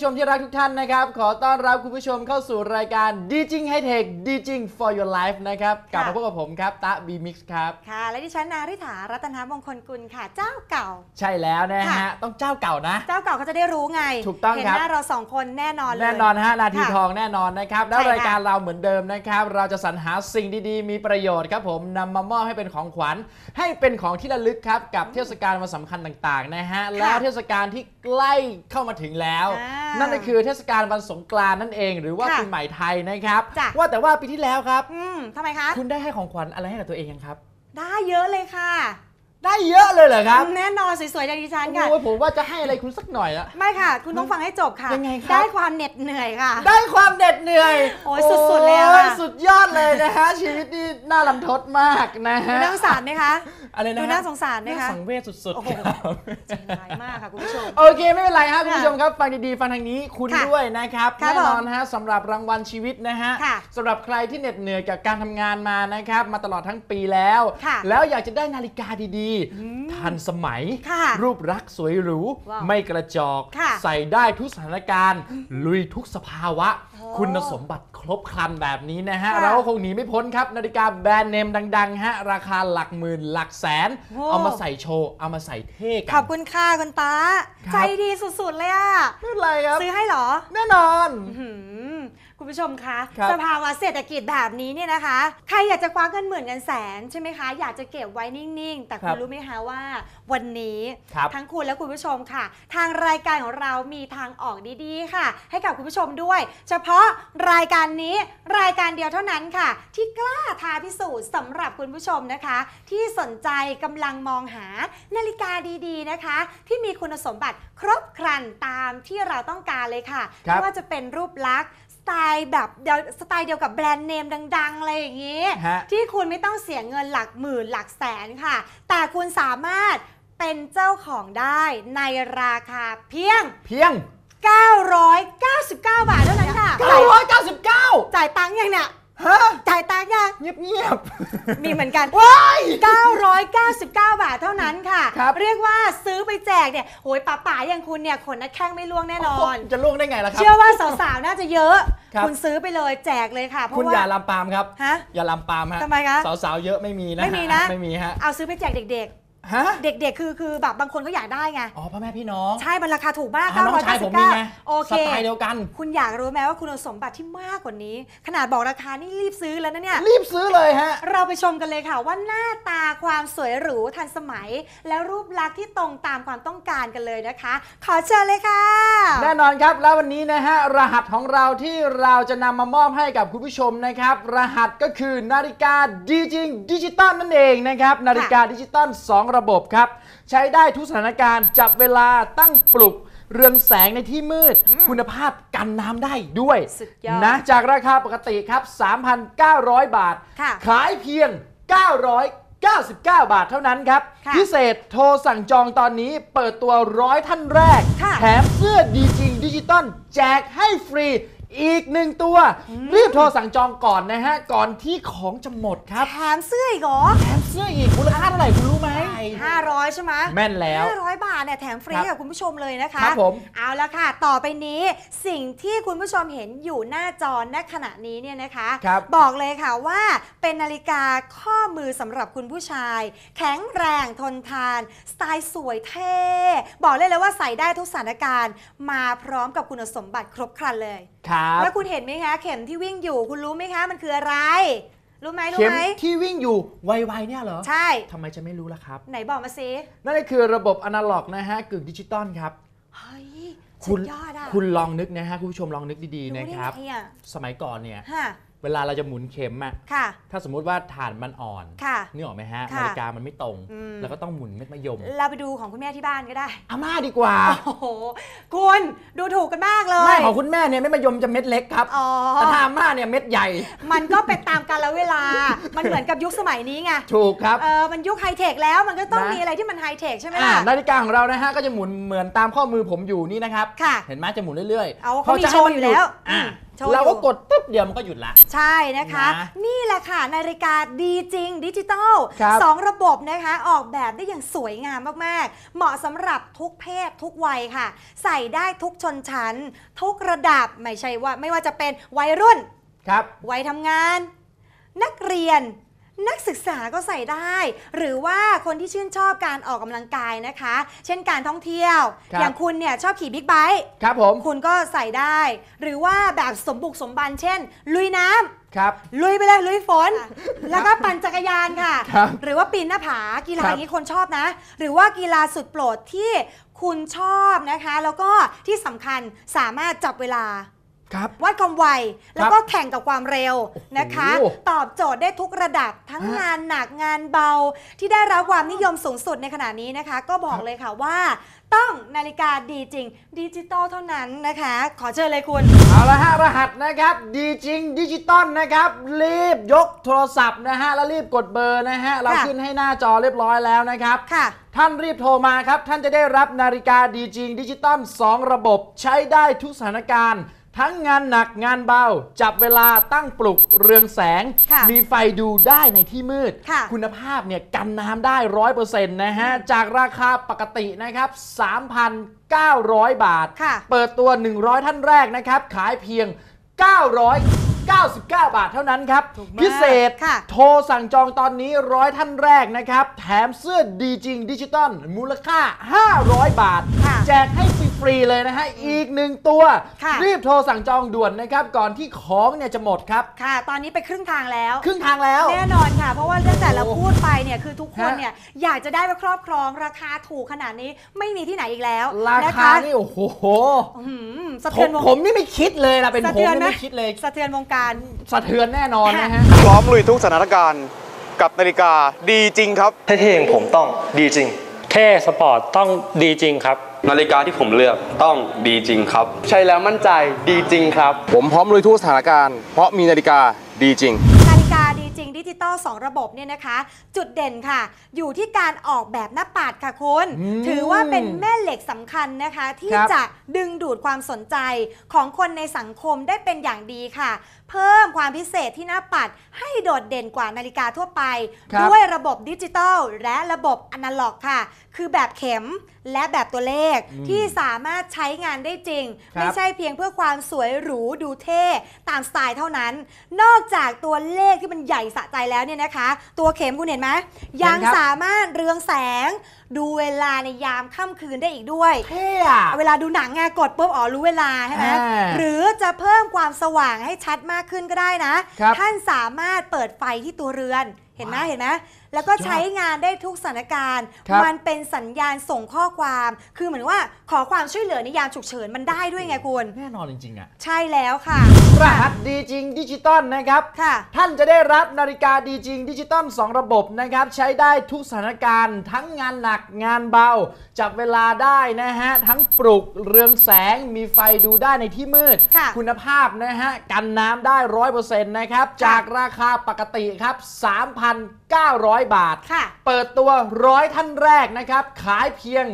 ครับคุณผู้ชมที่รักทุกท่านนะครับ ขอต้อนรับคุณผู้ชมเข้าสู่รายการดีจริงไฮเทคดีจริง for your life นะครับกลับมาพบกับผมครับตะบีมิกซ์ครับ ค่ะ และดิฉันนาริถารัตนมงคลกุลค่ะ เจ้าเก่า ใช่แล้วนะฮะ ค่ะ ต้องเจ้าเก่านะ เจ้าเก่าเขาจะได้รู้ไงถูกต้องเห็นครับ หน้าเราสองคนแน่นอนเลย แน่นอนฮะนาทีค่ะทองแน่นอนนะครับ แล้วใช่ค่ะรายการเราเหมือนเดิมนะครับ เราจะสรรหาสิ่งดีๆ มีประโยชน์ครับผมนำมามอบให้เป็นของขวัญ ให้เป็นของที่ระลึกครับ กับเทศกาลวันสำคัญต่างๆนะฮะ แล้วเทศกาลที่ใกล้เข้ามาถึงแล้ว อ่านั่นก็คือเทศกาลวันสงกรานต์นั่นเอง หรือว่าค่ะปีใหม่ไทยนะครับ จ้ะ ว่าแต่ว่าปีที่แล้วครับ อืมทำไมคะ คุณได้ให้ของขวัญอะไรให้กับตัวเองยังครับ ได้เยอะเลยค่ะ ได้เยอะเลยเหรอครับ แน่นอนสวยๆอย่างดิฉันค่ะโอ้ยผมว่าจะให้อะไรคุณสักหน่อยละไม่ค่ะ คุณต้องฟังให้จบค่ะ ยังไงครับ ได้ความเหน็ดเหนื่อยค่ะ ได้ความเหน็ดเหนื่อยโอ้ยสุดๆเลยอะ โอ้สุดยอดเลยนะฮะ ชีวิตนี่น่าลำทดมากนะดูฮะน่าสงสารไหมคะ อะไรนะดูฮะน่าสงสารไหมน่าคะ สังเวชสุดโอ้โห ๆครับ ใจร้ายมากค่ะ คุณผู้ชม โอเคไม่เป็นไรฮะคุณผู้ชมครับฟังดีๆฟังทางนี้คุณค่ะด้วยนะครับครัแน่บนอนฮะสำหรับรางวัลชีวิตนะฮะค่ะสำหรับใครที่เหน็ดเหนื่อยกับการทำงานมานะครับมาตลอดทั้งปีแล้ว ค่ะแล้วอยากจะได้นาฬิกาดีๆทันสมัยค่ะรูปรักษณ์สวยหรูว้าวไม่กระจอกค่ะใส่ได้ทุกสถานการณ์ ลุยทุกสภาวะโอ้คุณสมบัติครบครันแบบนี้นะฮะค่ะเราก็คงหนีไม่พ้นครับ นาฬิกาแบรนด์เนมดัง ๆ ฮะ ราคาหลักหมื่นหลักแสนโอ้เอามาใส่โชว์ เอามาใส่เท่กัขอบคุณค่ะคุณตาครับใจดีสุดๆเลยอะไม่เป็นไรครับ ซื้อให้เหรอ แน่นอนอื้อหือ คุณผู้ชมคะครับสภาวะเศรษฐกิจแบบนี้เนี่ยนะคะ ใครอยากจะคว้าเงินหมื่นเงินแสนใช่ไหมคะ อยากจะเก็บไว้นิ่งๆ แต่คคุรัณบรู้ไหมคะว่าวันนี้ ครับ ทั้งคุณและคุณผู้ชมค่ะ ทางรายการของเรามีทางออกดีๆค่ะ ให้กับคุณผู้ชมด้วย เฉพาะรายการนี้รายการเดียวเท่านั้นค่ะ ที่กล้าท้าพิสูจน์สำหรับคุณผู้ชมนะคะ ที่สนใจกำลังมองหานาฬิกาดีๆนะคะ ที่มีคุณสมบัติครบครันตามที่เราต้องการเลยค่ะครับ ไม่ว่าจะเป็นรูปลักษณ์ส ไตล์แบบเดียวสไตล์เดียวกับแบรนด์เนมดังๆอะไรอย่างนี้ ฮะ ที่คุณไม่ต้องเสียเงินหลักหมื่นหลักแสนค่ะ แต่คุณสามารถเป็นเจ้าของได้ในราคาเพียง เพียง 999 บาทเท่านั้นค่ะ 999 จ่ายตังค์ยังเนี่ย ฮะจ่ายตังค์ยังเงียบมีเหมือนกันๆว้าย999 บาทเท่านั้นค่ะครับเรียกว่าซื้อไปแจกเนี่ยโหยป๋าป๋าๆอย่างคุณเนี่ยขนนักแข้งไม่ล่วงแน่นอน จะล่วงได้ไงล่ะครับ เชื่อว่าสาวๆ น่าจะเยอะครับคุณซื้อไปเลยแจกเลยค่ะ เพคุณราะอย่าว่าลำปามครับฮะอย่าลำปามฮะทำไมคะสาวๆ เยอะไม่มีนะไม่มีนะไม่มีฮะเอาซื้อไปแจกเด็ก ฮะๆเด็กๆ คือคือแบบบางคนก็อยากได้ไง อ๋อพ่อแม่พี่น้อง ใช่มันราคาถูกมากอะน้องชายผมมีไง999โอสเคไตล์เดียวกัน คุณอยากรู้ไหมว่าคุณสมบัติที่มากกว่านี้ ขนาดบอกราคานี่รีบซื้อแล้วนะเนี่ย รีบซื้อเลยฮะ เราไปชมกันเลยค่ะว่าหน้าตาความสวยหรูทันสมัย และรูปลักษณ์ที่ตรงตามความต้องการกันเลยนะคะ ขอเชิญเลยค่ะ แน่นอนครับแล้ววันนี้นะฮะรหัสของเราที่เราจะนำมามอบให้กับคุณผู้ชมนะครับ รหัสก็คือนาฬิกาดีจริงดิจิตอลนั่นเองนะครับนาฬิกาดิจิตอล2ระบบครับ ใช้ได้ทุกสถานการณ์ จับเวลาตั้งปลุก เรืองแสงในที่มืด คุณภาพกันน้ำได้ด้วย สุดยอด นะ จากราคาปกติครับ 3,900 บาท ค่ะ ขายเพียง 999 บาทเท่านั้นครับ ค่ะ พิเศษโทรสั่งจองตอนนี้เปิดตัวร้อยท่านแรก ค่ะ แถมเสื้อดีจริงดิจิตอลแจกให้ฟรีอีกหนึ่งตัว รีบโทรสั่งจองก่อนนะฮะ ก่อนที่ของจะหมดครับ แถมเสื้ออีกเหรอ แถมเสื้ออีกมูลค่าเท่าไหร่คุณรู้ไหม 500 ใช่ไหมแม่นแล้ว 500 บาทเนี่ยแถมฟรีครับให้กับคุณผู้ชมเลยนะคะครับผมเอาละค่ะ ต่อไปนี้สิ่งที่คุณผู้ชมเห็นอยู่หน้าจอณขณะนี้เนี่ยนะคะครับบอกเลยค่ะว่าเป็นนาฬิกาข้อมือสำหรับคุณผู้ชาย แข็งแรงทนทาน สไตล์สวยเท่ บอกเลยเลยว่าใส่ได้ทุกสถานการณ์ มาพร้อมกับคุณสมบัติครบครันเลยครับแล้วคุณเห็นไหมคะ เข็มที่วิ่งอยู่คุณรู้ไหมคะ มันคืออะไร รู้ไหมรู้เข็มไหมที่วิ่งอยู่ไวๆเนี่ยเหรอใช่ ทำไมจะไม่รู้ล่ะครับ ไหนบอกมาสินั่นก็คือระบบอนาล็อกนะฮะกึ่งดิจิตอลครับ เฮ้ยคุสุณดยอดอะคุณลองนึกนะฮะ คุณผู้ชมลองนึกดีๆรู้นะได้ครับไงอะสมัยก่อนเนี่ย ฮะ เวลาเราจะหมุนเข็มอะค่ะ ถ้าสมมุติว่าฐานมันอ่อนค่ะนึกออกไหมฮะค่ะนาฬิกามันไม่ตรง อืม แล้วก็ต้องหมุนเม็ดมะยมเราไปดูของคุณแม่ที่บ้านก็ได้ อาม่าดีกว่าโอ้โห คุณดูถูกกันมากเลยไม่ของคุณแม่เนี่ยเม็ดมะยมจะเม็ดเล็กครับอ๋อ แต่ถ้าอาม่าเนี่ยเม็ดใหญ่มันก็เป็นตามกาลเวลา มันเหมือนกับยุคสมัยนี้ไง ถูกครับ เออมันยุคไฮเทคแล้ว มันก็ต้องนะ มีอะไรที่มันไฮเทคใช่ไหมอ่าล่ะนาฬิกาของเรานะฮะก็จะหมุนเหมือนตามข้อมือผมอยู่นี่นะครับ ค่ะ เห็นไหมจะหมุนเรื่อยเอาเขามีจะโชให้ว์นอยู่แล้วอ่าอืม โชว์อยู่เราก็กดตึ๊บเดียวมันก็หยุดละ ใช่นะคะ นะนี่แหละค่ะนาฬิกาดีจริงดิจิตอลครับสองระบบนะคะออกแบบได้อย่างสวยงามมากๆ เหมาะสำหรับทุกเพศทุกวัยค่ะ ใส่ได้ทุกชนชั้น ทุกระดับไม่ใช่ว่าไม่ว่าจะเป็นวัยรุ่น ครับ วัยทำงาน นักเรียน นักศึกษาก็ใส่ได้ หรือว่าคนที่ชื่นชอบการออกกำลังกายนะคะ เช่นการท่องเที่ยว ครับ อย่างคุณเนี่ยชอบขี่บิ๊กไบค์ครับผมคุณก็ใส่ได้ หรือว่าแบบสมบุกสมบันเช่น ลุยน้ำครับ ลุยไปเลยลุยฝน แล้วก็ปั่นจักรยานค่ะ ครับหรือว่าปีนหน้าผากีฬาครับ อย่างนี้คนชอบนะ หรือว่ากีฬาสุดโปรดที่คุณชอบนะคะ แล้วก็ที่สำคัญสามารถจับเวลาครับ วัดความไวแล้วก็แข่งกับความเร็วนะคะโอ้โหตอบโจทย์ได้ทุกระดับทั้งงานหนักงานเบา ที่ได้รับความนิยมสูงสุดในขณะนี้นะคะ ก็บอกเลยค่ะว่า ต้องนาฬิกาดีจริง ดิจิตอลเท่านั้นนะคะ ขอเชิญเลยคุณ เอาละฮะรหัสนะครับ ดีจริง ดิจิตอลนะครับ รีบยกโทรศัพท์นะฮะ แล้วรีบกดเบอร์นะฮะ เราค่ะขึ้นให้หน้าจอเรียบร้อยแล้วนะครับค่ะท่านรีบโทรมาครับ ท่านจะได้รับนาฬิกาดีจริง ดิจิตอล2 ระบบใช้ได้ทุกสถานการณ์ ทั้งงานหนักงานเบา จับเวลาตั้งปลุกเรืองแสง ค่ะมีไฟดูได้ในที่มืด ค่ะ คุณภาพเนี่ยกันน้ำได้ร้อยเปอร์เซ็นต์นะฮะ จากราคาปกตินะครับ 3,900 บาท ค่ะ เปิดตัว 100 ท่านแรกนะครับ ขายเพียง 999 บาทเท่านั้นครับ ถูกมากพิเศษ ค่ะ โทรสั่งจองตอนนี้ร้อยท่านแรกนะครับ แถมเสื้อดีจริงดิจิตอลมูลค่า 500 บาท ค่ะ แจกให้ ฟรีๆเลยนะฮะ อีกหนึ่งตัว ค่ะ รีบโทรสั่งจองด่วนนะครับ ก่อนที่ของเนี่ยจะหมดครับ ค่ะ ตอนนี้ไปครึ่งทางแล้ว ครึ่งทางแล้ว แน่นอนค่ะ เพราะว่าตั้งแต่เราโอ้พูดไปเนี่ยคือทุกคนฮะเนี่ยอยากจะได้ไปครอบครองราคาถูกขนาดนี้ไม่มีที่ไหนอีกแล้วรานะคาคะนี่โอ้โหอื้อหือสะผเทือมนวงผมนี่ไม่คิดเลยนะเป็นสะผมเทือนนี่ไหมไม่คิดเลย สะเทือนวงการ สะเทือนแน่นอนนะฮะ พร้อมลุยทุกสถานการณ์กับนาฬิกาดีจริงครับ เท่ๆอย่างผมต้องดีจริง เท่สปอร์ตต้องดีจริงครับ นาฬิกาที่ผมเลือกต้องดีจริงครับ ใช้แล้วมั่นใจดีจริงครับ ผมพร้อมลุยทุกสถานการณ์ เพราะมีนาฬิกาดีจริงนาฬิกาดีจริงดิจิตอล2 ระบบเนี่ยนะคะ จุดเด่นค่ะ อยู่ที่การออกแบบหน้าปัดค่ะคุณอืมถือว่าเป็นแม่เหล็กสำคัญนะคะ ที่ครับจะดึงดูดความสนใจของคนในสังคมได้เป็นอย่างดีค่ะ เพิ่มความพิเศษที่หน้าปัดให้โดดเด่นกว่านาฬิกาทั่วไป ครับด้วยระบบดิจิตอลและระบบอนาล็อกค่ะ คือแบบเข็มและแบบตัวเลขที่สามารถใช้งานได้จริง ครับ ไม่ใช่เพียงเพื่อความสวยหรูดูเท่ตามสไตล์เท่านั้น นอกจากตัวเลขที่มันใหญ่สะใจแล้วเนี่ยนะคะ ตัวเข็มคุณเห็นไหมยังครับสามารถเรืองแสง ดูเวลาในยามค่ำคืนได้อีกด้วยเท่อะเวลาดูหนังไงกดปุ๊บอ๋อรู้เวลาใช่ไหมอ่าหรือจะเพิ่มความสว่างให้ชัดมากขึ้นก็ได้นะครับท่านสามารถเปิดไฟที่ตัวเรือนเห็นไหมว้าวเห็นไหม แล้วก็สุดยอดใช้งานได้ทุกสถานการณ์ ครับมันเป็นสัญญาณส่งข้อความ คือเหมือนว่าขอความช่วยเหลือในยามฉุกเฉินมันได้ด้วยไงคุณ แน่นอนจริงๆอะใช่แล้วค่ะ รหัสดีจริงดิจิตอลนะครับ ค่ะ ท่านจะได้รับนาฬิกาดีจริงดิจิตอล2 ระบบนะครับ ใช้ได้ทุกสถานการณ์ ทั้งงานหนักงานเบา จับเวลาได้นะฮะ ทั้งปลุกเรืองแสงมีไฟดูได้ในที่มืด ค่ะณภาพนะฮะ กันน้ำได้ร้อยเปอร์เซ็นต์นะครับ จากราคาปกติครับ3,900 บาท ค่ะ เปิดตัวร้อยท่านแรกนะครับ ขายเพียง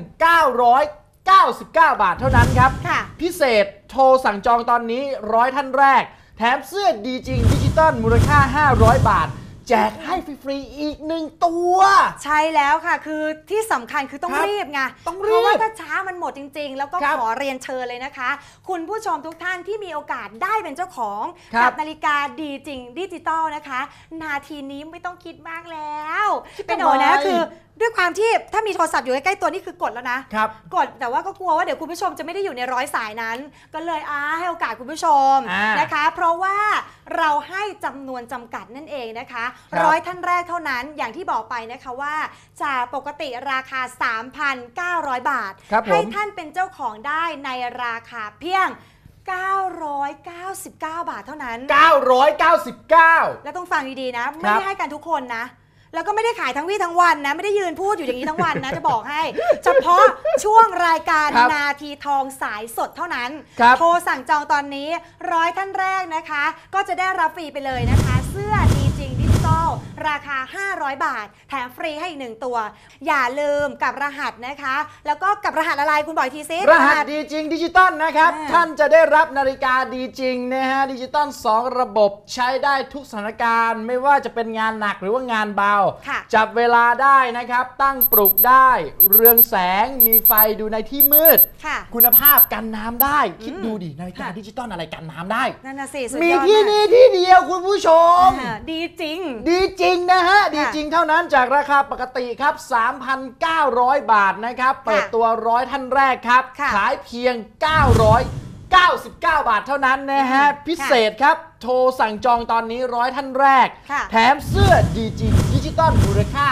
999 บาทเท่านั้นครับ ค่ะ พิเศษโทรสั่งจองตอนนี้ร้อยท่านแรก แถมเสื้อดีจริงดิจิตอลมูลค่า 500 บาท แจกให้ฟรีๆอีกหนึ่งตัว ใช่แล้วค่ะ คือที่สำคัญคือต้องครับรีบไงต้องรีบเพราะว่าถ้าช้ามันหมดจริง ๆ แล้วก็ครับขอเรียนเชิญเลยนะคะ คุณผู้ชมทุกท่านที่มีโอกาสได้เป็นเจ้าของครับกันาฬิกาดีจริงดิจิตอลนะคะ นาทีนี้ไม่ต้องคิดมากแล้วเป็นโอนะคือ ด้วยความที่ถ้ามีโทรศัพท์อยู่ใกล้ๆตัวนี่คือกดแล้วนะ ครับ กดแต่ว่าก็กลัวว่าเดี๋ยวคุณผู้ชมจะไม่ได้อยู่ในร้อยสายนั้น ก็เลยอาให้โอกาสคุณผู้ชมอ่านนะคะ เพราะว่าเราให้จำนวนจำกัดนั่นเองนะคะครับ ร้อยท่านแรกเท่านั้นอย่างที่บอกไปนะคะว่าจากปกติราคา 3,900 บาท ครับผมให้ท่านเป็นเจ้าของได้ในราคาเพียง 999 บาทเท่านั้น 999 แล้วต้องฟังดีๆนะคไม่รับได้ให้กันทุกคนนะ แล้วก็ไม่ได้ขายทั้งวี่ทั้งวันนะ ไม่ได้ยืนพูดอยู่อย่างนี้ทั้งวันนะ จะบอกให้ เฉพาะช่วงรายการครับนาทีทองสายสดเท่านั้น ครับ โทรสั่งจองตอนนี้ร้อยท่านแรกนะคะ ก็จะได้รับฟรีไปเลยนะคะ เสื้อดีจ ริงดิจิตอลราคา 500 บาท แถมฟรีให้อีกหนึ่งตัว อย่าลืมกับรหัสนะคะ แล้วก็กับรหัสอะไรคุณบอกอีกทีซิ รหัสดีจริงดิจิตอลนะครับ อ่า ท่านจะได้รับนาฬิกาดีจริงนะฮะดิจิตอล2 ระบบใช้ได้ทุกสถานการณ์ ไม่ว่าจะเป็นงานหนักหรือว่างานเบา ค่ะ จับเวลาได้นะครับ ตั้งปลุกได้ เรืองแสงมีไฟดูในที่มืด ค่ะ คุณภาพกันน้ำได้ คิดดูดินาฬิกาค่ะ ดิจิตอลอะไรกันน้ำได้ นั่นน่ะสิสุดมียอดที่มากนี่ที่เดียวคุณผู้ชม อ่าดีจริง ดีจริงนะฮะ ดีจริงเท่านั้นจากราคาปกติครับ 3,900 บาทนะครับ เปิดตัวร้อยท่านแรกครับค่ะขายเพียง999 บาทเท่านั้นนะฮะ พิเศษครับ โทรสั่งจองตอนนี้ร้อยท่านแรกค่ะแถมเสื้อดีจริงดิจิตอลมูลค่า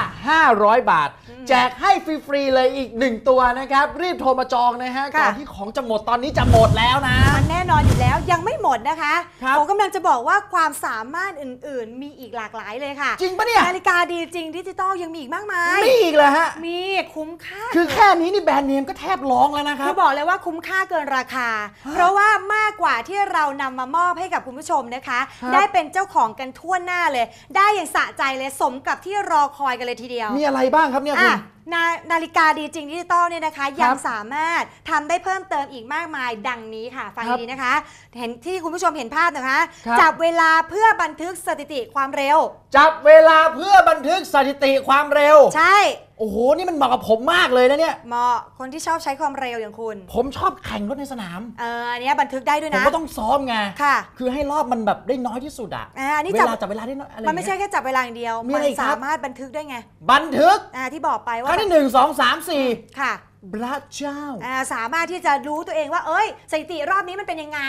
500 บาท แจกให้ฟรีๆเลยอีก 1 ตัวนะครับ รีบโทรมาจองนะฮะค่ะก่อนที่ของจะหมดตอนนี้จะหมดแล้วนะ มันแน่นอนอยู่แล้วยังไม่หมดนะคะครับผมกำลังจะบอกว่าความสามารถอื่นๆ มีอีกหลากหลายเลยค่ะจริงปะเนี่ย นาฬิกาดีจริงดิจิตอลยังมีอีกมากมายมีอีกเลยฮะ มีคุ้มค่า คือแค่นี้นี่แบรนด์เนมก็แทบร้องแล้วนะครัคืบ อบอกเลยว่าคุ้มค่าเกินราคา เพราะว่ามากกว่าที่เรานำมามอบให้กับคุณผู้ชมนะคะ ครับ ได้เป็นเจ้าของกันทั่วหน้าเลย ได้อย่างสะใจเลยสมกับที่รอคอยกันเลยทีเดียว มีอะไรบ้างครับเนี่ยคุอะณนานาฬิกาดีจริงดิจิตอลเนี่ยนะคะยังสามารถทำได้เพิ่มเติมอีกมากมายดังนี้ค่ะ ฟังครับดีนะคะ เห็นที่คุณผู้ชมเห็นภาพนะคะครับจับเวลาเพื่อบันทึกสถิติความเร็ว จับเวลาเพื่อบันทึกสถิติความเร็ว ใช่โอ้โห นี่มันเหมาะกับผมมากเลยนะเนี่ย เหมาะคนที่ชอบใช้ความเร็วอย่างคุณ ผมชอบแข่งรถในสนาม เอออันเนี้ยบันทึกได้ด้วยผมนะ ก็ต้องซ้อมไงค่ะคือให้รอบมันแบบได้น้อยที่สุดอะอ่าอันนี้เวจับ ลาจับเวลาได้น้อยอะไรมันไม่ใช่เงี้ย แค่จับเวลาอย่างเดียว มีมัอะไรอีกครับ สามารถบันทึกได้ไง บันทึกอ่าที่บอกไปคว่ารั้งที่หนึ่งสองสามสี่ค่ะ พระเจ้า อ่าสามารถที่จะรู้ตัวเองว่า เอ้ยสถิติรอบนี้มันเป็นยังไง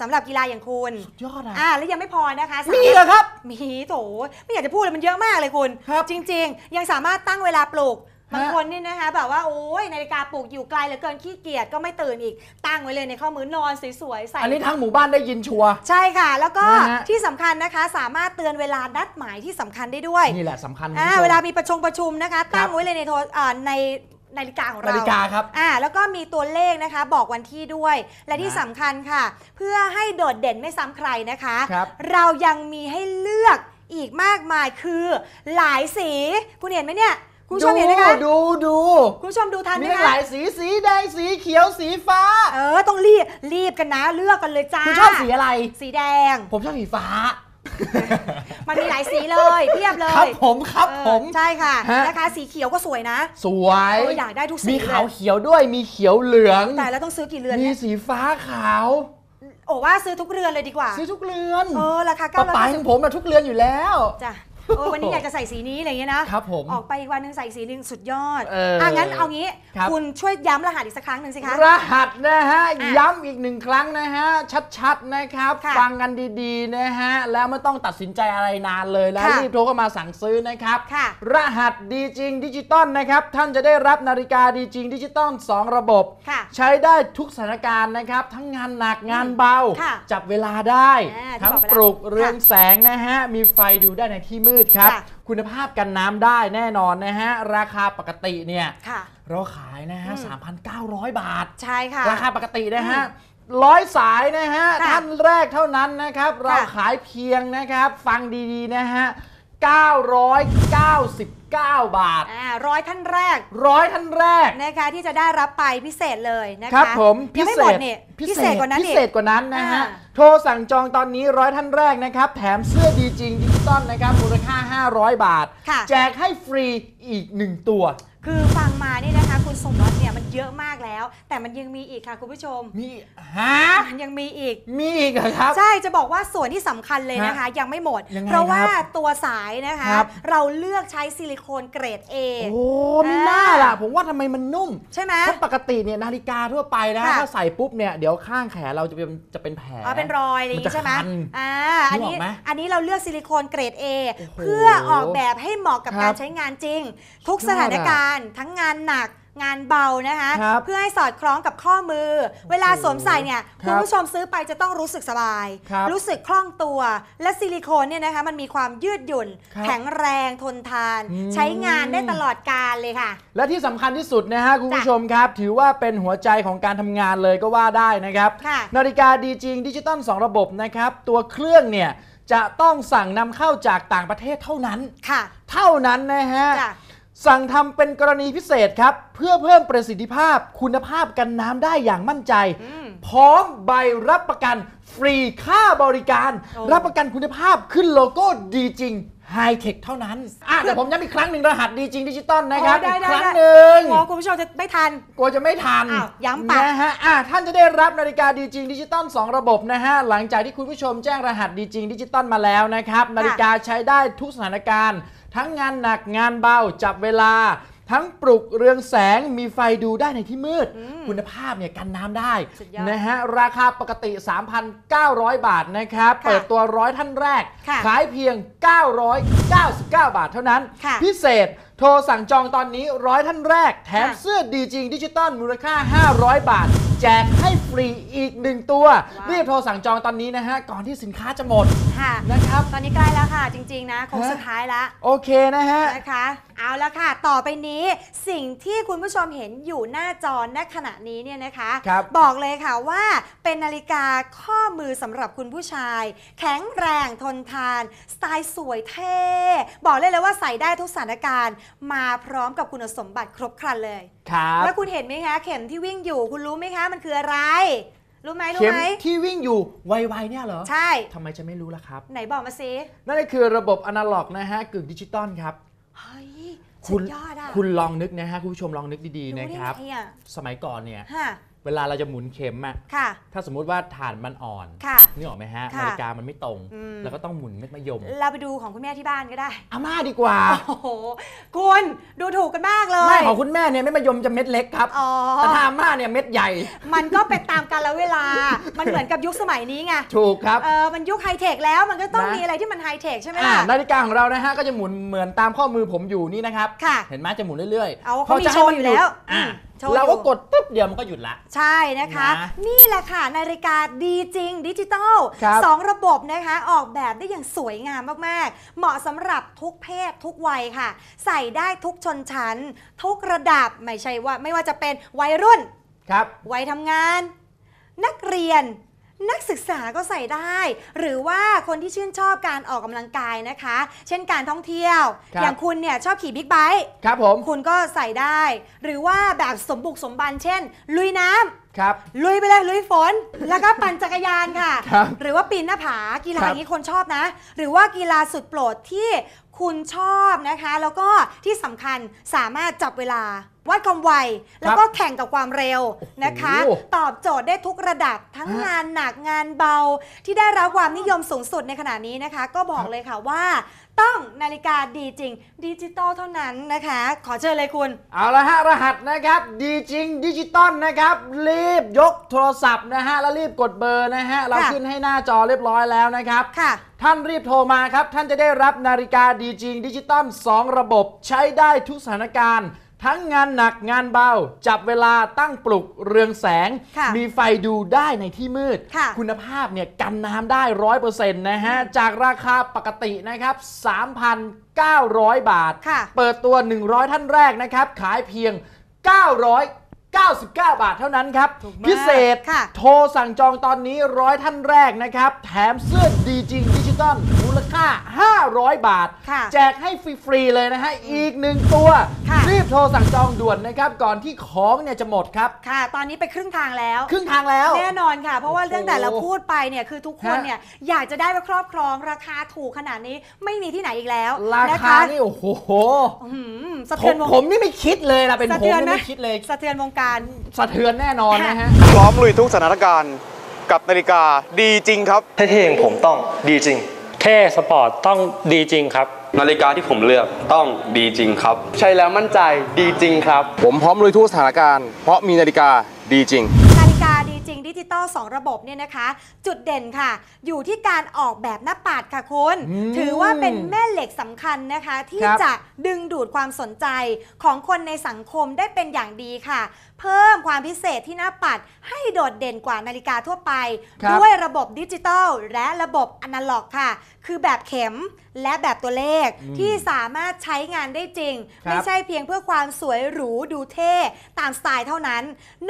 สำหรับกีฬาอย่างคุณยอดอะอ่าแล้วยังไม่พอนะคะสามีมารถเหรอครับ มีโถไม่อยากจะพูดเลยมันเยอะมากเลยคุณ ครับจริง ๆ ยังสามารถตั้งเวลาปลุกฮะบางคนนี่นะคะ แบบว่าโอ้ยนาฬิกาปลุกอยู่ไกลเหลือเกินขี้เกียจก็ไม่ตื่นอีก ตั้งไว้เลยในข้อมือนอนสวยๆใส่อันนี้ทั้งหมู่บ้านได้ยินชัวร์ ใช่ค่ะ แล้วก็นะฮะ ที่สำคัญนะคะ สามารถเตือนเวลานัดหมายที่สำคัญได้ด้วยนี่แหละสำคัญคุณอ่าผู้ชม เวลามีประชงประชุมนะคะ ตั้งไว้เลยในโทรอ่าใน นาฬิกาของเรานาฬิกาครับอ่าแล้วก็มีตัวเลขนะคะ บอกวันที่ด้วย และที่นะสำคัญค่ะ เพื่อให้โดดเด่นไม่ซ้ำใครนะคะ ครับ เรายังมีให้เลือกอีกมากมายคือหลายสี คุณเห็นไหมเนี่ย คุณผู้ชมเห็นไหมคะ ดูดูคุณผู้ชมดูทันไหมีมตั้งหคะลายสีสีแดงสีเขียวสีฟ้า เออต้องรีบรีบกันนะ เลือกกันเลยจ้าคุณชอบสีอะไร สีแดง ผมชอบสีฟ้า มันมีหลายสีเลยเพียบเลยครับผมครับเออผมใช่ค่ะฮะนะคะสีเขียวก็สวยนะ สวยเอออยากได้ทุกสีมีเลยขาวเขียวด้วยมีเขียวเหลืองแต่แล้วต้องซื้อกี่เรือนมีเนี่ยสีฟ้าขาวโอ้ว่าซื้อทุกเรือนเลยดีกว่า ซื้อทุกเรือนเออราคาป้าป๋า9ของผมนะทุกเรือนอยู่แล้วจ้ะ เออวันนี้อยากจะใส่สีนี้อะไรอย่างเงี้ยนะครับผม ออกไปอีกวันหนึงใส่สีหนึงสุดยอดเอออ่งั้นเอางี้ครับ คุณช่วยย้ำรหัสอีกสักครั้งหนึ่งสิคะ รหัสนะฮะ อะย้ำอีกหนึ่งครั้งนะฮะ ชัดๆนะครับ ค่ะฟังกันดีๆนะฮะ แล้วไม่ต้องตัดสินใจอะไรนานเลยแล้วค่ะรีบโทรเข้ามาสั่งซื้อนะครับ ค่ะรหัสดีจริงดิจิตอลนะครับ ท่านจะได้รับนาฬิกาดีจริงดิจิตอล2 ระบบ ค่ะใช้ได้ทุกสถานการณ์นะครับ ทั้งงานหนักงานเบา ค่ะจับเวลาได้ อ่าที่ทั้งบอกไปแล้วปลุกเรืองค่ะแสงนะฮะ มีไฟดูได้ในที่มืดครับค่ะคุณภาพกันน้ำได้แน่นอนนะฮะ ราคาปกติเนี่ยค่ะเราขายนะฮะ 3,900 บาท ใช่ค่ะ ราคาปกตินะฮะร้อยสายนะฮะค่ะท่านแรกเท่านั้นนะครับ เราค่ะขายเพียงนะครับ ฟังดีๆนะฮะ999 บาทอ่าร้อยท่านแรกร้อยท่านแรกนะคะที่จะได้รับไปพิเศษเลยนะคะครับผมยังไม่หมดเนี่ยพิเศษกว่านั้นพิอีกเศษกว่านั้นนะฮะอ่าโทรสั่งจองตอนนี้ร้อยท่านแรกนะครับ แถมเสื้อดีจริงดิจิ ตอลนะครับมูลค่า 500 บาทค่ะแจกให้ฟรีอีก 1 ตัวคือฟังมานี่นะคะ คุณสมบัติเนี่ยมันเยอะมากแล้ว แต่มันยังมีอีกค่ะคุณผู้ชม มีฮะมันยังมีอีก มีอีกเหรอครับ ใช่จะบอกว่าส่วนที่สำคัญเลยนะคะ ยังไม่หมด ยังไงเพราะว่าครับตัวสายนะคะ ครับ เราเลือกใช้ซิลิโคนเกรด A โอ้ไม่น่าล่ะ ผมว่าทำไมมันนุ่มใช่ไหมเพราะปกติเนี่ยนาฬิกาทั่วไปนะค่ะ ถ้าใส่ปุ๊บเนี่ยเดี๋ยวข้างแขนเราจะเป็นจะเป็นแผล อ๋อเป็นรอยอะไรอย่างมันงี้จะใช่ไหมคันอ่าอันนี้นึกออกไหมอันนี้เราเลือกซิลิโคนเกรด A โอ้โหเพื่อออกแบบให้เหมาะกับครักาบรใช้งานจริง ทุกยอดอะสถานการณ์ทั้งงานหนักงานเบานะคะครับเพื่อให้สอดคล้องกับข้อมือ เวลาสวมใส่เนี่ยครับคุณผู้ชมซื้อไปจะต้องรู้สึกสบายครับรู้สึกคล่องตัว และซิลิโคนเนี่ยนะคะมันมีความยืดหยุ่น ครับแข็งแรงทนทาน อืม ใช้งานได้ตลอดกาลเลยค่ะ และที่สำคัญที่สุดนะฮะคุณผู้ชมครับ ถือว่าเป็นหัวใจของการทำงานเลยก็ว่าได้นะครับ ค่ะ นาฬิกาดีจริงดิจิตอล2 ระบบนะครับ ตัวเครื่องเนี่ย จะต้องสั่งนำเข้าจากต่างประเทศเท่านั้น ค่ะ เท่านั้นนะฮะ จ้ะ สั่งทำเป็นกรณีพิเศษครับ เพื่อเพิ่มประสิทธิภาพคุณภาพกันน้ำได้อย่างมั่นใจ พร้อมใบรับประกันฟรีค่าบริการโอ้รับประกันคุณภาพขึ้นโลโก้ดีจริงไฮเทคเท่านั้นอะแต่ผมย้ำอีกครั้งหนึ่งรหัสดีจริงดิจิตอลนะครับโอ้ได้อีกได้ครั้งได้หนึ่งโอ้คุณผู้ชมจะไม่ทัน กลัวจะไม่ทันอ้าวย้ำปะนะฮะอะท่านจะได้รับนาฬิกาดีจริงดิจิตอล2 ระบบนะฮะ หลังจากที่คุณผู้ชมแจ้งรหัสดีจริงดิจิตอลมาแล้วนะครับ นาฬิกาใช้ได้ทุกสถานการณ์ ทั้งงานหนักงานเบาจับเวลา ทั้งปลุกเรืองแสงมีไฟดูได้ในที่มืดคุณภาพเนี่ยกันน้ำได้สุดยอดนะฮะราคาปกติ 3,900 บาทนะครับค่ะเปิดตัวร้อยท่านแรก ค่ะขายเพียง 999 บาทเท่านั้น ค่ะพิเศษโทรสั่งจองตอนนี้ร้อยท่านแรก แถมค่ะ เสื้อดีจริงดิจิตอลมูลค่า 500 บาท แจกให้ฟรีอีกหนึ่งตัวว้าวรีบโทรสั่งจองตอนนี้นะฮะ ก่อนที่สินค้าจะหมดค่ะนะครับตอนนี้ใกล้แล้วค่ะ จริง ๆ นะโคงฮะสุดท้ายแล้วโอเคนะฮะนะคะเอาละค่ะ ต่อไปนี้สิ่งที่คุณผู้ชมเห็นอยู่หน้าจอณขณะนี้เนี่ยนะคะครับบอกเลยค่ะว่าเป็นนาฬิกาข้อมือสำหรับคุณผู้ชาย แข็งแรงทนทาน สไตล์สวยเท่ บอกเลยเลยว่าใส่ได้ทุกสถานการณ์ มาพร้อมกับคุณสมบัติครบครันเลย ครับแล้วคุณเห็นไหมคะเข็มที่วิ่งอยู่คุณรู้ไหมคะ มันคืออะไร รู้ไหมรู้เข็มไหมที่วิ่งอยู่ไวๆเนี่ยเหรอใช่ ทำไมจะไม่รู้ล่ะครับ ไหนบอกมาซินั่นก็คือระบบอนาล็อกนะฮะกึ่งดิจิตอลครับ เฮ้ยคุสุณดยอดอะคุณลองนึกนะฮะคุณผู้ชมลองนึกดีๆรู้นะได้ครับไงอะสมัยก่อนเนี่ย ฮะ เวลาเราจะหมุนเข็มอะค่ะ ถ้าสมมุติว่าฐานมันอ่อนค่ะนึกออกไหมฮะค่ะนาฬิกามันไม่ตรง อืม แล้วก็ต้องหมุนเม็ดมะยมเราไปดูของคุณแม่ที่บ้านก็ได้ อาม่าดีกว่า โอ้โห คุณดูถูกกันมากเลย ไม่ของคุณแม่เนี่ยเม็ดมะยมจะเม็ดเล็กครับอ๋อ แต่ถ้าอาม่าเนี่ยเม็ดใหญ่มันก็เป็นตามกาลเวลา มันเหมือนกับยุคสมัยนี้ไง ถูกครับ เออมันยุคไฮเทคแล้ว มันก็ต้องนะ มีอะไรที่มันไฮเทคใช่ไหมอ่าล่ะ นาฬิกาของเรานะฮะก็จะหมุนเหมือนตามข้อมือผมอยู่นี่นะครับ ค่ะ เห็นไหมจะหมุนเรื่อยเอาพเขามีจะโชว์อยู่แล้วอ่าอืม โชว์อยู่เราก็กดปุ๊บเดียวมันก็หยุดละ ใช่นะคะ นะนี่แหละค่ะนาฬิกาดีจริงดิจิตอลครับสองระบบนะคะออกแบบได้อย่างสวยงามมากๆ เหมาะสำหรับทุกเพศทุกวัยค่ะ ใส่ได้ทุกชนชั้น ทุกระดับไม่ใช่ว่าไม่ว่าจะเป็นวัยรุ่น ครับ วัยทำงาน นักเรียน นักศึกษาก็ใส่ได้ หรือว่าคนที่ชื่นชอบการออกกำลังกายนะคะ เช่นการท่องเที่ยว ครับอย่างคุณเนี่ยชอบขี่บิ๊กไบค์ครับผม คุณก็ใส่ได้ หรือว่าแบบสมบุกสมบันเช่น ลุยน้ำครับ ลุยไปเลยลุยฝน แล้วก็ปั่นจักรยานค่ะ ครับหรือว่าปีนหน้าผากีฬาครับ อย่างนี้คนชอบนะ หรือว่ากีฬาสุดโปรดที่คุณชอบนะคะ แล้วก็ที่สำคัญสามารถจับเวลาวัดความไวแล้วก็แข่งกับความเร็วนะคะโอ้โหตอบโจทย์ได้ทุกระดับทั้งฮะงานหนักงานเบา ที่ได้รับความนิยมสูงสุดในขณะนี้นะคะ ก็บอกเลยค่ะว่าต้องนาฬิกาดีจริง ดิจิตอลเท่านั้นนะคะ ขอเชิญเลยคุณ เอาละฮะ รหัสนะครับดีจริงดิจิตอลนะครับ รีบยกโทรศัพท์นะฮะ แล้วรีบกดเบอร์นะฮะ เราค่ะขึ้นให้หน้าจอเรียบร้อยแล้วนะครับค่ะท่านรีบโทรมาครับ ท่านจะได้รับนาฬิกาดีจริงดิจิตอล2 ระบบใช้ได้ทุกสถานการณ์ ทั้งงานหนักงานเบา จับเวลาตั้งปลุกเรืองแสง ค่ะมีไฟดูได้ในที่มืด ค่ะ คุณภาพเนี่ยกันน้ำได้ร้อยเปอร์เซ็นต์นะฮะ จากราคาปกตินะครับ 3,900 บาท ค่ะ เปิดตัว 100 ท่านแรกนะครับ ขายเพียง 999 บาทเท่านั้นครับ ถูกมากพิเศษ ค่ะ โทรสั่งจองตอนนี้ร้อยท่านแรกนะครับ แถมเสื้อดีจริงดิจิตอลมูลค่า 500 บาท ค่ะ แจกให้ฟรีๆเลยนะฮะ อีกหนึ่งตัว ค่ะ รีบโทรสั่งจองด่วนนะครับ ก่อนที่ของเนี่ยจะหมดครับ ค่ะ ตอนนี้ไปครึ่งทางแล้ว ครึ่งทางแล้ว แน่นอนค่ะ เพราะว่าโอ้โหเรื่องแต่เราพูดไปเนี่ยคือทุกคนฮะ เนี่ยอยากจะได้มาครอบครองราคาถูกขนาดนี้ไม่มีที่ไหนอีกแล้วรานะคาคะนี่โอ้โหอื้อหือสะผเทือมนวงผมนี่ไม่คิดเลยนะเป็นสะผมเทือนนี่ไหมไม่คิดเลย สะเทือนวงการสะเทือนแน่นอนนะฮะ พร้อมลุยทุกสถานการณ์กับนาฬิกาดีจริงครับ เท่ๆอย่างผมต้องดีจริง เท่สปอร์ตต้องดีจริงครับ นาฬิกาที่ผมเลือกต้องดีจริงครับ ใช่แล้วมั่นใจดีจริงครับ ผมพร้อมลุยทุกสถานการณ์เพราะมีนาฬิกาดีจริงนาฬิกาดี จริงดิจิตอล2ระบบเนี่ยนะคะ จุดเด่นค่ะ อยู่ที่การออกแบบหน้าปัดค่ะคุณ อืมถือว่าเป็นแม่เหล็กสำคัญนะคะ ที่ครับ จะดึงดูดความสนใจของคนในสังคมได้เป็นอย่างดีค่ะ เพิ่มความพิเศษที่หน้าปัดให้โดดเด่นกว่านาฬิกาทั่วไป ครับด้วยระบบดิจิตอลและระบบอนาล็อกค่ะคือแบบเข็มและแบบตัวเลขอืมที่สามารถใช้งานได้จริงครับไม่ใช่เพียงเพื่อความสวยหรูดูเท่ตามสไตล์เท่านั้น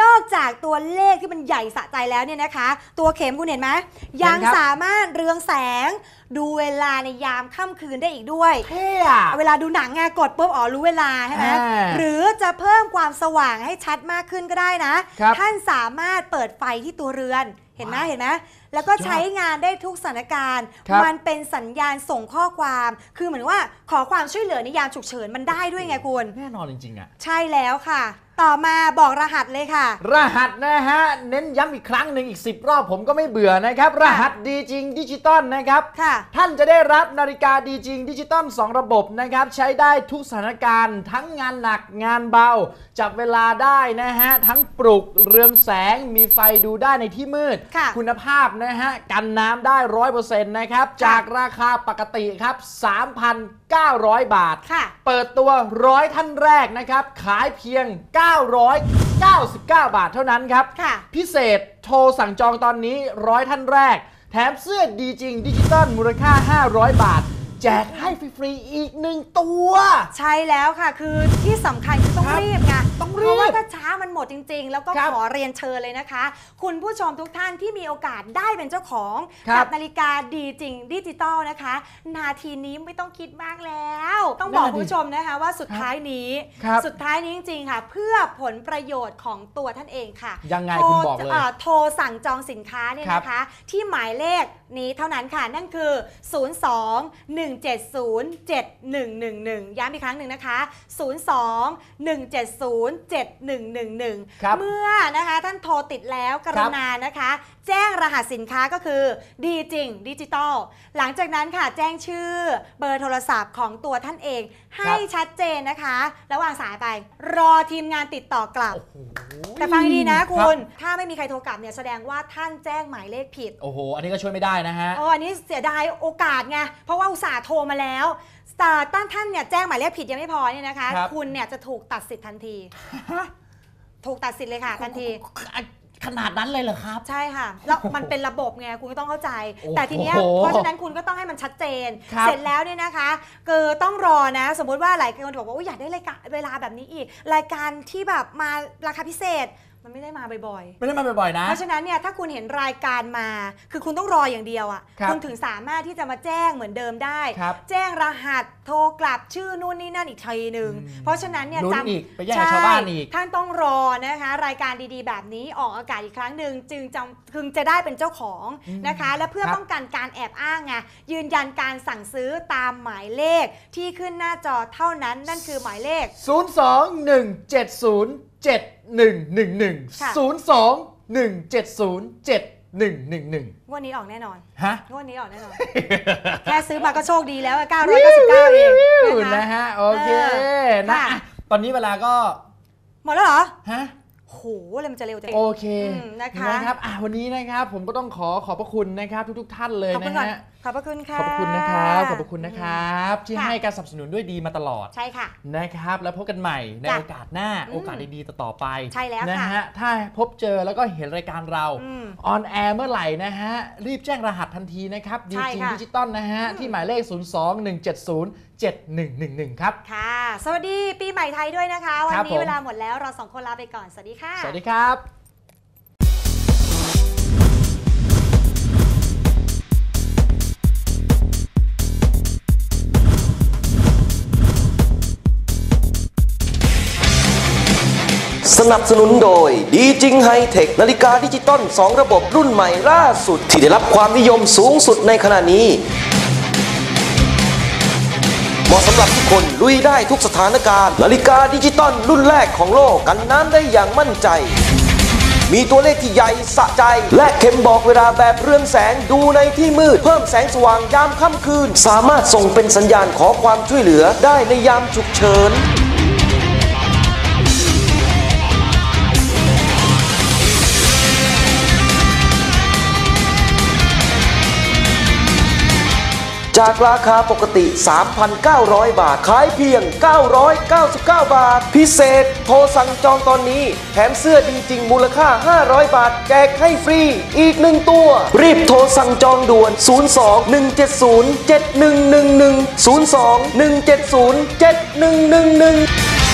นอกจากตัวเลขที่มันใหญ่สะใจแล้วเนี่ยนะคะ ตัวเข็มคุณเห็นไหมยังสามารถเรืองแสง ดูเวลาในยามค่ำคืนได้อีกด้วยเท่อะเวลาดูหนังไงกดปุ๊บอ๋อรู้เวลาใช่ไหมอ่าหรือจะเพิ่มความสว่างให้ชัดมากขึ้นก็ได้นะครับท่านสามารถเปิดไฟที่ตัวเรือน เห็นไหมว้าวเห็นไหมแล้วก็สุดยอดใช้งานได้ทุกสถานการณ์ ครับมันเป็นสัญญาณส่งข้อความ คือเหมือนว่าขอความช่วยเหลือในยามฉุกเฉินมันได้ด้วยไงคุณ แน่นอนจริงๆอะใช่แล้วค่ะ ต่อมาบอกรหัสเลยค่ะ รหัสนะฮะ เน้นย้ำอีกครั้งหนึ่งอีก 10 รอบผมก็ไม่เบื่อนะครับ รหัสดีจริงดิจิตอลนะครับ ค่ะ ท่านจะได้รับนาฬิกาดีจริงดิจิตอล2 ระบบนะครับ ใช้ได้ทุกสถานการณ์ ทั้งงานหนักงานเบา จับเวลาได้นะฮะ ทั้งปลุกเรืองแสงมีไฟดูได้ในที่มืด ค่ะคุณภาพนะฮะ กันน้ำได้100%นะครับจากราคาปกติครับ 3,900 บาท ค่ะ เปิดตัวร้อยท่านแรกนะครับ ขายเพียง999 บาทเท่านั้นครับ ค่ะ พิเศษโทรสั่งจองตอนนี้ร้อยท่านแรก แถมเสื้อดีจริงดิจิตอลมูลค่า 500 บาท แจกให้ฟรีๆอีกหนึ่งตัว ใช่แล้วค่ะ คือที่สำคัญคือต้องครับรีบไงต้องรีบเพราะว่าถ้าช้ามันหมดจริง ๆ แล้วก็ครับขอเรียนเชิญเลยนะคะ คุณผู้ชมทุกท่านที่มีโอกาสได้เป็นเจ้าของครับกันาฬิกาดีจริงดิจิตอลนะคะ นาทีนี้ไม่ต้องคิดมากแล้ว ต้องบอกนั่นน่ะดิคุณผู้ชมนะคะว่าสุดท้ายนี้ ครับ สุดท้ายนี้จริง ๆ ค่ะ เพื่อผลประโยชน์ของตัวท่านเองค่ะ ยังไงโทรคุณบอกเลย โทรสั่งจองสินค้าเนี่ยครับนะคะ ที่หมายเลขนี้เท่านั้นค่ะ นั่นคือ 02 170 7111 ย้ำอีกครั้งหนึ่งนะคะ 02 170 7111ครับเมื่อนะคะท่านโทรติดแล้วกรุณานะคะ แจ้งรหัสสินค้าก็คือดีจริงดิจิตอลหลังจากนั้นค่ะแจ้งชื่อเบอร์โทรศัพท์ของตัวท่านเอง ให้ชัดเจนนะคะ แล้ววางสายไป รอทีมงานติดต่อกลับ แต่ฟังให้ดีนะคุณ ถ้าไม่มีใครโทรกลับเนี่ยแสดงว่าท่านแจ้งหมายเลขผิดโอ้โห อันนี้ก็ช่วยไม่ได้นะฮะเอออันนี้เสียดายโอกาสไงเพราะว่าอุตส่าห์โทรมาแล้วแต่ตั้งท่านเนี่ยแจ้งหมายเลขผิดยังไม่พอเนี่ยนะคะครับคุณเนี่ยจะถูกตัดสิทธิ์ทันที ถูกตัดสิทธิ์เลยค่ะทันที ขนาดนั้นเลยเหรอครับ ใช่ค่ะ แล้วมันเป็นระบบไงคุณก็ต้องเข้าใจ โอ้โหแต่ทีเนี้ยเพราะฉะนั้นคุณก็ต้องให้มันชัดเจน ครับเสร็จแล้วเนี่ยนะคะคือต้องรอนะ สมมุติว่าหลายคนบอกว่าอุ๊ยอยากได้รายการเวลาแบบนี้อีก รายการที่แบบมาราคาพิเศษ มันไม่ได้มาบ่อยๆ ไม่ได้มาบ่อยๆนะ เพราะฉะนั้นเนี่ยถ้าคุณเห็นรายการมา คือคุณต้องรออย่างเดียวอะครับณถึงสามารถที่จะมาแจ้งเหมือนเดิมได้ครับแจ้งรหัสโทรกลับชื่อนู่นนี่นั่นอีกทีหนึ่งอืมเพราะฉะนั้นเนี่ยลุ้นจำอีกไปแย่งกับชาวบ้านอีกใช่ท่านต้องรอนะคะรายการดีๆ แบบนี้ออกอากาศอีกครั้งหนึ่งจึงจำพึงจะได้เป็นเจ้าของนะคะ และเพื่อครับป้องกันการแอบอ้างไงยืนยันการสั่งซื้อตามหมายเลขที่ขึ้นหน้าจอเท่านั้นนั่นคือหมายเลข 021707111ค่ะ021707111งวดนี้ออกแน่นอนฮะ งวดนี้ออกแน่นอน แค่ซื้อมาก็โชคดีแล้วอะ999เองนะนะคะฮะ โอเคเออนะค่ะอะตอนนี้เวลาก็ หมดแล้วเหรอ ฮะ โหอะไรมันจะเร็วจังโอเคอืมนะคะนะครับอะวันนี้นะครับผมก็ต้องขอขอบพระคุณนะครับทุกๆ ท่านเลยขอบคุณนะก่อนฮะขอบพระคุณค่ะขอบพระคุณนะครับขอบพระคุณนะครับ ที่ค่ะให้การสนับสนุนด้วยดีมาตลอดใช่ค่ะนะครับ แล้วพบกันใหม่ในจ้ะโอกาสหน้าอืมโอกาสดีๆต่อๆไปใช่แล้วนะค่ะฮะถ้าพบเจอแล้วก็เห็นรายการเราอืมออนแอร์เมื่อไหร่นะฮะรีบแจ้งรหัสทันทีนะครับดีใช่จริงค่ะดิจิตอลนะฮะที่หมายเลข 021707111 ครับค่ะ สวัสดีปีใหม่ไทยด้วยนะคะ วันครับนี้ผมเวลาหมดแล้วเราสองคนลาไปก่อน สวัสดีค่ะ สวัสดีครับสนับสนุนโดยดีจริงไฮเทคนาฬิกาดิจิตอล2 ระบบรุ่นใหม่ล่าสุด ที่ได้รับความนิยมสูงสุดในขณะนี้ เหมาะสำหรับทุกคนลุยได้ทุกสถานการณ์นาฬิกาดิจิตอลรุ่นแรกของโลกกันน้ำได้อย่างมั่นใจ มีตัวเลขที่ใหญ่สะใจ และเข็มบอกเวลาแบบเรืองแสงดูในที่มืด เพิ่มแสงสว่างยามค่ำคืน สามารถส่งเป็นสัญญาณขอความช่วยเหลือได้ในยามฉุกเฉิน จากราคาปกติ 3,900 บาท ขายเพียง 999 บาท พิเศษ โทรสั่งจองตอนนี้ แถมเสื้อดีจริงมูลค่า 500 บาท แจกให้ฟรี อีกหนึ่งตัว รีบโทรสั่งจองด่วน 02 170 7111 02 170 7111